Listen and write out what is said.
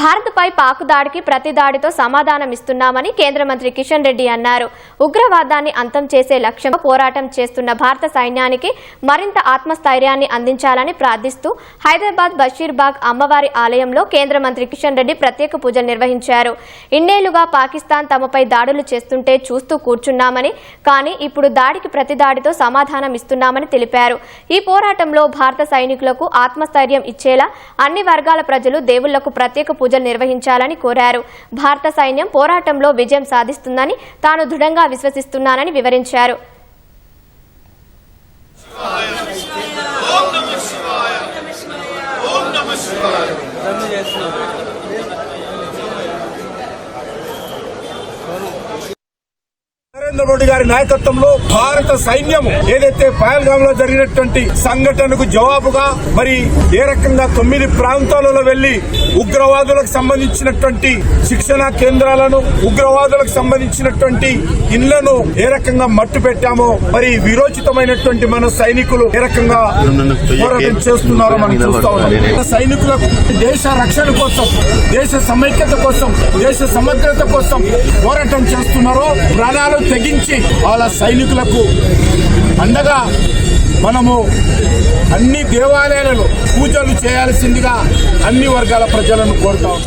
భారత్పై పాకు దాడికి ప్రతి దాడితో సమాధానమిస్తున్నామని కేంద్ర మంత్రి కిషన్ రెడ్డి అన్నారు. ఉగ్రవాదాన్ని అంతం చేసే లక్ష్యంగా పోరాటం చేస్తున్న భారత సైన్యానికి మరింత ఆత్మస్థైర్యాన్ని అందించాలని ప్రార్థిస్తూ హైదరాబాద్ బషీర్బాగ్ అమ్మవారి ఆలయంలో కేంద్ర మంత్రి కిషన్ రెడ్డి ప్రత్యేక పూజలు నిర్వహించారు. ఇన్నేళ్ళుగా పాకిస్తాన్ తమపై దాడులు చేస్తుంటే చూస్తూ కూర్చున్నామని కానీ ఇప్పుడు దాడికి ప్రతి దాడితో సమాధానం ఇస్తున్నామని తెలిపారు. ఈ పోరాటంలో భారత సైనికులకు ఆత్మస్థైర్యం ఇచ్చేలా అన్ని వర్గాల ప్రజలు దేవుళ్ళకు ప్రత్యేక పూజలు నిర్వహించాలని కోరారు. భారత సైన్యం పోరాటంలో విజయం సాధిస్తుందని తాను దృఢంగా విశ్వసిస్తున్నానని వివరించారు. నరేంద్ర మోడీ గారి నాయకత్వంలో భారత సైన్యం ఏదైతే పహల్గామ్లో జరిగినటువంటి సంఘటనకు జవాబుగా మరి ఏ రకంగా తొమ్మిది ప్రాంతాలలో వెళ్ళి ఉగ్రవాదులకు సంబంధించినటువంటి శిక్షణ కేంద్రాలను ఉగ్రవాదులకు సంబంధించినటువంటి ఇళ్ళను ఏ రకంగా మట్టు పెట్టామో మరి విరోచితమైనటువంటి మన సైనికులు ఏ రకంగా పోరాటం చేస్తున్నారో మనం చూస్తా ఉన్నాం. సైనికులకు దేశ రక్షణ కోసం దేశ సమైక్యత కోసం దేశ సమగ్రత కోసం పోరాటం చేస్తున్నారో ప్రాణాలు తెగించి వాళ్ళ సైనికులకు అండగా మనము అన్ని దేవాలయాలలో పూజలు చేయాల్సిందిగా అన్ని వర్గాల ప్రజలను కోరుతాం